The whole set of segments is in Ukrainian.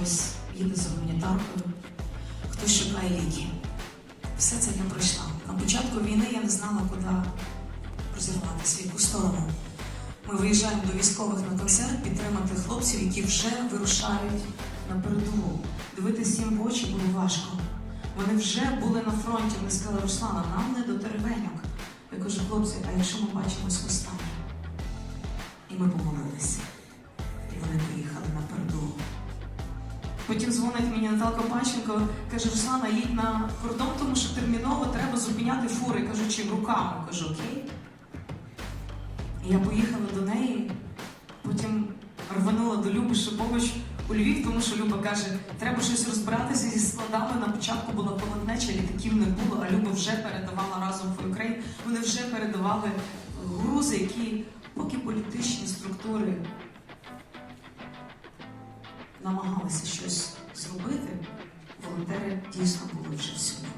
хтось їде за гуманітаркою, хтось шукає ліки. Все це я пройшла. На початку війни я не знала, куди розірватися, в яку сторону. Ми виїжджаємо до військових на концерт підтримати хлопців, які вже вирушають на передову. Дивитися їм в очі було важко. Вони вже були на фронті. Вони сказали, Руслана, нам не до теревеньок. Я кажу, хлопці, а якщо ми бачимось останнє? І ми помолилися. Потім дзвонить мені Наталка Панченко, каже, Руслана, їдь на кордон, тому що терміново треба зупиняти фури. Кажу, чим руками? Кажу, окей. Я поїхала до неї, потім рванула до Люби Шипович у Львів, тому що Люба каже, треба щось розбиратися зі складами. На початку була полотнеча, літаків не було, а Люба вже передавала разом for Ukraine. Вони вже передавали грузи, які поки політичні структури намагалися щось зробити, волонтери дійсно були вже всюди.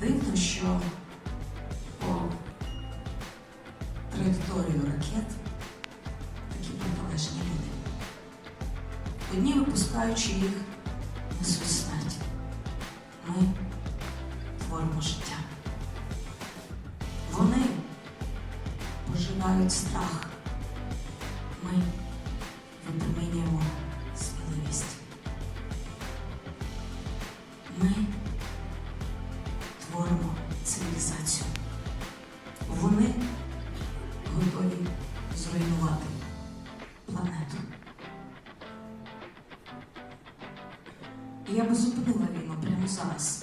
Дивно, що по траєкторію ракет такі протилежні люди. Одні, випускаючи їх, творимо життя. Вони пожирають страх. Ми випромінюємо сміливість. Ми творимо цивілізацію. Вони готові зруйнувати планету. І я би зупинила війну прямо зараз,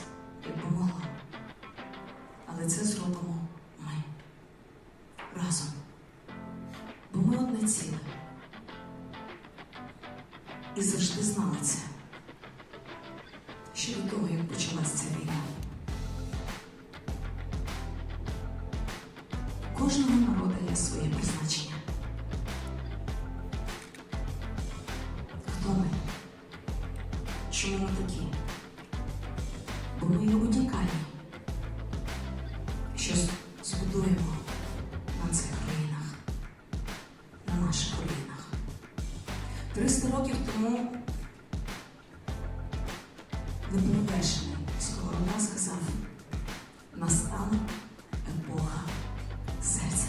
Ще до того, як почалася ця війна. Кожного народу є своє призначення. Хто ми? Чому ми такі? Бо ми є унікальні. Що з- збудуємо неперевершений Сковорода сказав, настане епоха серця.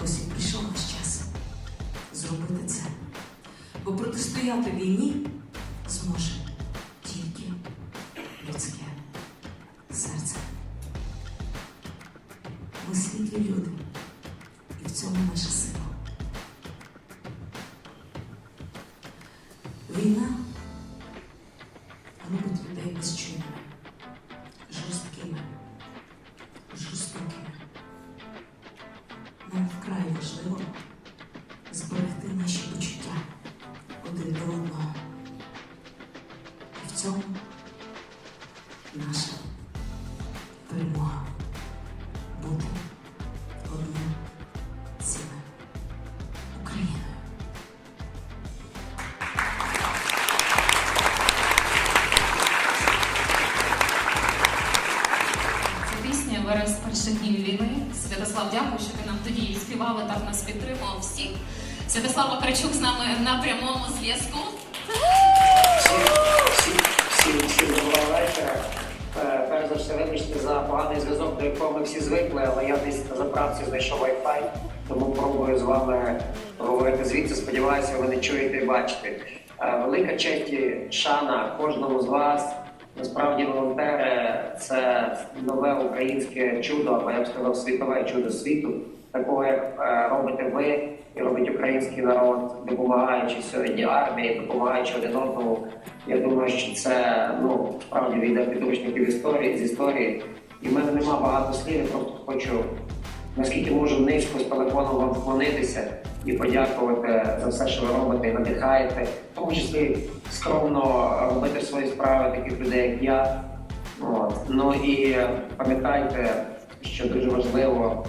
Ось і прийшов наш час зробити це. Бо протистояти війні зможе тільки людське серце. Ми світлі люди, і в цьому наша сила. Війна до одного. І в цьому наша перемога бути одним цілим Україною. Ця пісня бере з перших днів війни. Святослав, дякую, що ти нам тоді співали, так нас підтримував всіх. Святослав Вакарчук з нами на прямому зв'язку. Всім, всім, доброго Перш за все, вибачте за поганий зв'язок, до якого ми всі звикли, але я десь на заправці знайшов Wi-Fi, тому пробую з вами говорити звідси. Сподіваюся, ви не чуєте і бачите. Е, Велика честь і шана кожному з вас. Насправді волонтери це нове українське чудо, або я б сказав, світове чудо світу, такого як е, робите ви і робить український народ, допомагаючи сьогодні армії, допомагаючи один одному. Я думаю, що це ну справді війде підручників історії з історії. І в мене нема багато слів. Я просто хочу наскільки можу низько з телефоном вам вклонитися і подякувати за все, що ви робите і надихаєте, в тому числі скромно робити свої справи таких людей, як я. От. Ну і пам'ятайте, що дуже важливо,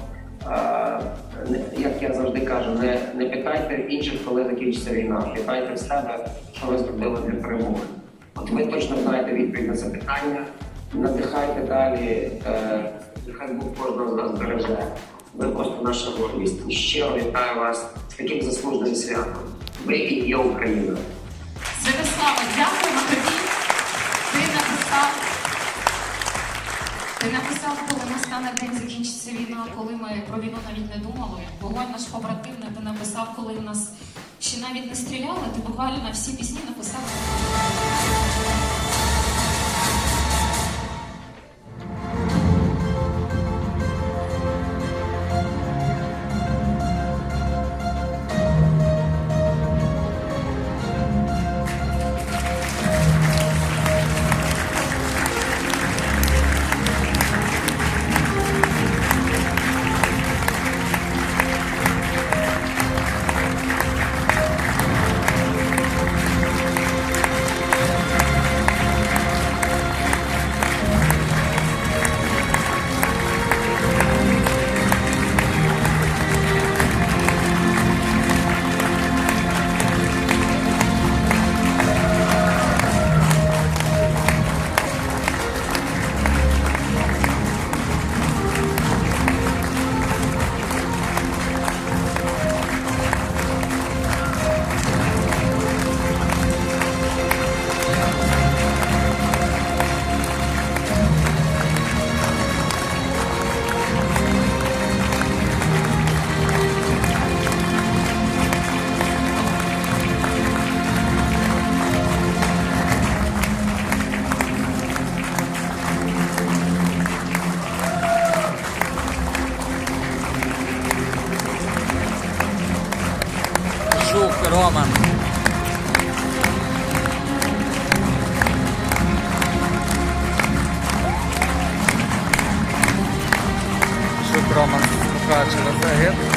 як я завжди кажу, не, не питайте інших, коли закінчиться війна. Питайте в себе, що ви зробили для перемоги. От ви точно знаєте відповідь на це питання. Надихайте далі. Е, нехай Бог кожного з нас береже. Ви просто наша гордість. Щиро вітаю вас з таким заслуженим святом. Ви і є Україна. Святослава, дякуємо тобі. Ти написав. Ти написав, коли настане день закінчиться війна, коли ми про війну навіть не думали. Вогонь наш побратимний, ти написав, коли в нас ще навіть не стріляли, ти буквально всі пісні написав. sou o mano. O mano, no da ferreta.